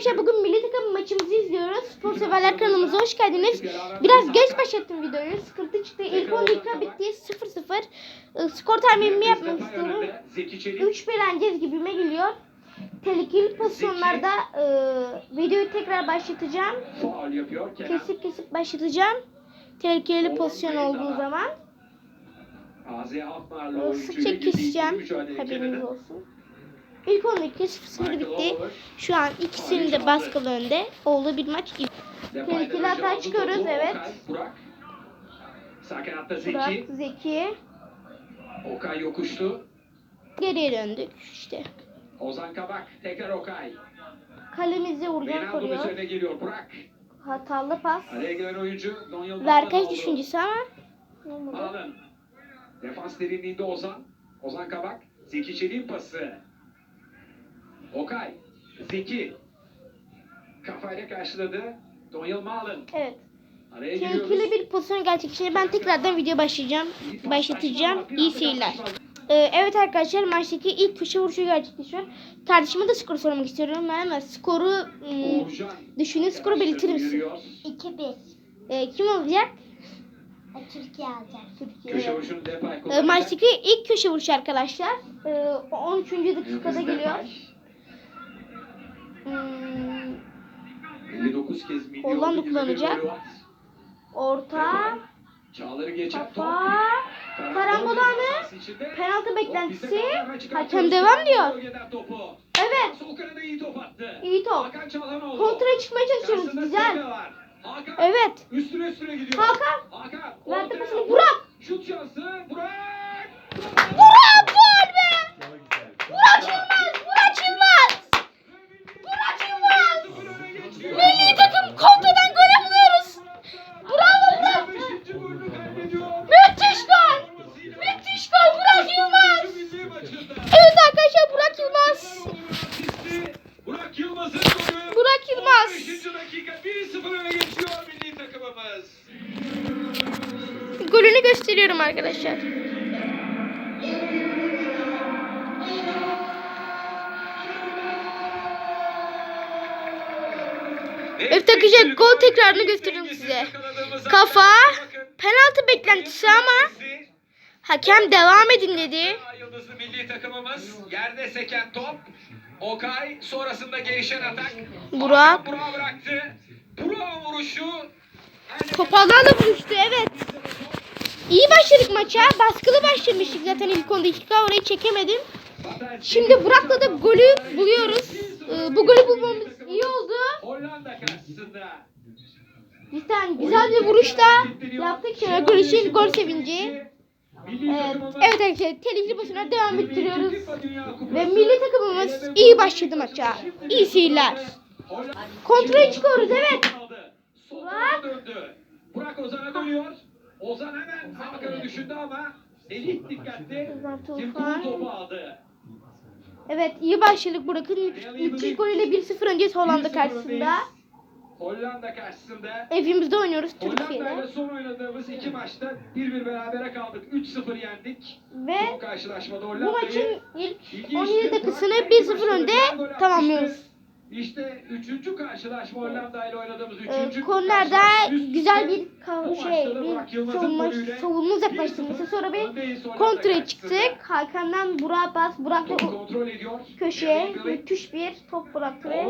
arkadaşlar bugün milli takım maçımızı izliyoruz. Spor severler kanalımıza hoş geldiniz. Biraz geç başlattım videoyu. Sıkıntı çıktı. İlk 10 dakika bitti. 0-0. Ee, Skor tahminimi yapmak istiyorum. 3 beğeneceğiz gibime geliyor. Tehlikeli pozisyonlarda e, videoyu tekrar başlatacağım. Kesip kesip başlatacağım. Tehlikeli pozisyon olduğu zaman. Sıkça keseceğim. Haberiniz olsun. İlk 10 dakika 0-0 Michael bitti. Owen, Şu an ikisinin de baskılı önde. Olduğu bir maç. Tehlikeli hata çıkıyoruz, evet. Burak. Zeki. Zeki. Okay yokuştu. Geriye döndük işte. Ozan Kabak. Tekrar Okay. Kalemizi Reynaldo koruyor. üzerine geliyor. Burak. Hatalı pas. Araya giren oyuncu Don Yıldırım. Berkay aldı. düşüncesi ama. Alın. Defans derinliğinde Ozan. Ozan Kabak. Zeki Çelik'in pası. Okay. Zeki. Kafayla karşıladı. Don Yılmaz'ın. Evet. Araya. Tehlikeli bir pozisyon gerçekleşince ben tekrardan video başlayacağım. Başlatacağım. İyi seyirler. Ee, evet arkadaşlar maçtaki ilk köşe vuruşu gerçekleşiyor. Kardeşime de skor sormak istiyorum. Hemen skoru ım, Oğuzcan. düşünün skoru belirtir misin? Yürüyor. 2-1. Ee, kim olacak? Türkiye alacak. Türkiye. Köşe vuruşunu Depay Ee, kullanacak. maçtaki ilk köşe vuruşu arkadaşlar. Ee, 13. dakikada geliyor. Hmm, 59 kez milli Hollanda oldu, 21 kullanacak. orta. Çağları geçen. Kafa. Karambol anı. Penaltı beklentisi. Hakem devam diyor. Evet. İyi top attı. İyi top. Kontraya çıkmaya çalışıyoruz. Güzel. Evet. Üstüne üstüne gidiyor. Hakan. Hakan. Verdi pasını. Burak. Şut şansı. Burak. Burak gol be! Burak Yılmaz! Burak Yılmaz! Burak Yılmaz! Milli takım kontradan gol yapıyoruz. Bravo Burak! Müthiş gol! Müthiş gol Burak Yılmaz! Evet arkadaşlar Burak Yılmaz. Burak Yılmaz'ın golü. Burak Yılmaz. 15. dakika 1-0 öne geçiyor milli takımımız. Golünü gösteriyorum arkadaşlar. Evet arkadaşlar gol tekrarını gösteriyorum size. Kafa, penaltı beklentisi ama hakem devam edin dedi. Yıldızlı milli takımımız yerde seken top. Okay sonrasında gelişen atak. Burak. Burak'a bıraktı. Burak'ın vuruşu. Topallarla buluştu evet. İyi başladık maça. Baskılı başlamıştık zaten ilk 10 dakika. Orayı çekemedim. Şimdi Burak'la da golü buluyoruz. Ee, bu golü bulmamız iyi oldu. Karşısında. Cidden güzel bir vuruş da yaptık. Şöyle gol için gol sevinci. Evet, evet arkadaşlar tehlikeli pozisyonlar devam ettiriyoruz. Ve milli takımımız iyi başladı maça. İyi seyirler. Kontrole çıkıyoruz evet. Burak. Burak Ozan'a dönüyor. Ozan hemen Hakan'ı düşündü ama Elif dikkatli. Ozan Tim Tufan. Kuhn topu aldı. Evet iyi başladık Burak'ın mü- müthiş golüyle 1-0 önceyiz Hollanda 1-0 karşısında. Hollanda karşısında. Evimizde oynuyoruz Hollanda Türkiye'de. ile son oynadığımız iki maçta 1-1 berabere kaldık. 3-0 yendik. Ve Bu karşılaşmada bu Hollanda'yı maçın ilk İlginçti. 17 dakikasını Burak 1-0 maçta önde gol tamamlıyoruz. İşte üçüncü karşılaşma Hollanda ile oynadığımız Ee, üçüncü karşılaşma. Üst güzel bir şey Burak bir savunma savunma uzaklaştırması 1-0 sonra bir karşısında. çıktık. Hakan'dan Burak'a bas. Burak da Topu kontrol ediyor. köşeye müthiş bir top bıraktı ve.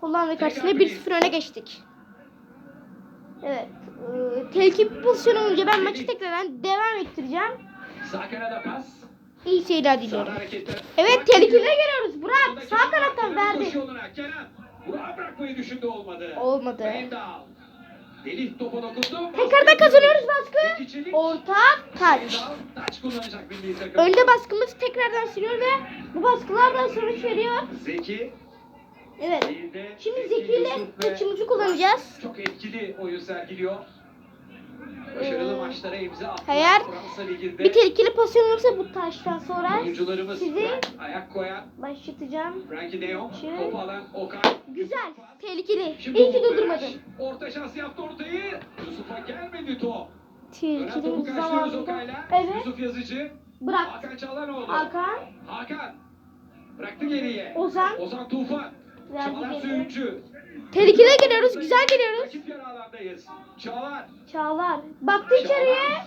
Hollanda karşısında 1-0 öne geçtik. Evet. E, tehlikeli bir pozisyon olunca ben maçı tekrardan devam ettireceğim. Sağ kanada pas. İyi seyirler diliyorum. Evet Burak gidiyor. geliyoruz. Burak sağ Kenan verdi. Burak'a bırakmayı düşündü olmadı. Olmadı. Melih topa dokundu. Tekrardan kazanıyoruz baskı. Orta taç. Taç kullanacak milli takım. Önde baskımız tekrardan sürüyor ve bu baskılardan sonuç veriyor. Zeki. Evet. Şimdi Zeki ile taçımızı kullanacağız. Çok etkili oyun sergiliyor. Başarılı Ee, maçlara imza attı. eğer Bir tehlikeli pozisyon olursa bu taştan sonra sizi ayak koyan başlatacağım. Frankie de Jong, Şey- topu alan Okay. Güzel. Tehlikeli. Şimdi İyi ki durdurmadın. Orta şans yaptı ortayı. Yusuf'a gelmedi top. Tehlikeli bir. Okay'la. Evet. Yusuf Yazıcı. Bırak. Hakan Çalhanoğlu. Hakan. Hakan. Bıraktı geriye. Ozan. Ozan Tufan. Geri. Söyüncü. Tehlikeli giriyoruz. Güzel giriyoruz. Çağlar. Çağlar. Baktı içeriye.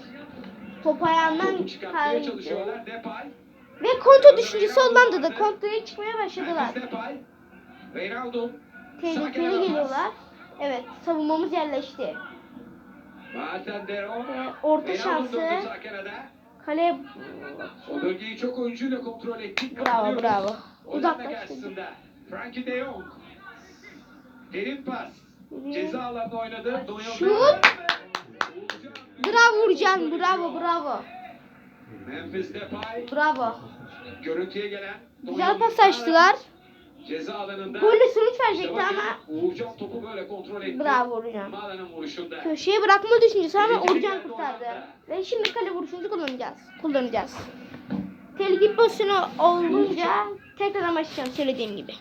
Top ayağından kaydı. Ve kontra düşüncesi Hollanda'da. Kontraya çıkmaya başladılar. Tehlikeli geliyorlar. Evet savunmamız yerleşti. Ve orta Reynaldo şansı. Kale O bölgeyi çok oyuncuyla kontrol ettik. Bravo, bravo. Karşısında. Frankie de Jong. Derin pas. Ceza alanında oynadı. Şut. Bravo Uğurcan. Bravo bravo. Memphis Depay. Bravo. Görüntüye gelen. Güzel pas açtılar. Ceza alanında. Golle sonuç verecekti ama Uğurcan topu böyle kontrol etti. bravo Uğurcan. Mağlanın vuruşunda. Köşeye bırakma düşüncesi ama Uğurcan kurtardı. Ve şimdi kale vuruşumuzu kullanacağız. Kullanacağız. Tehlikeli pozisyonu olunca tekrar başlayacağım söylediğim gibi.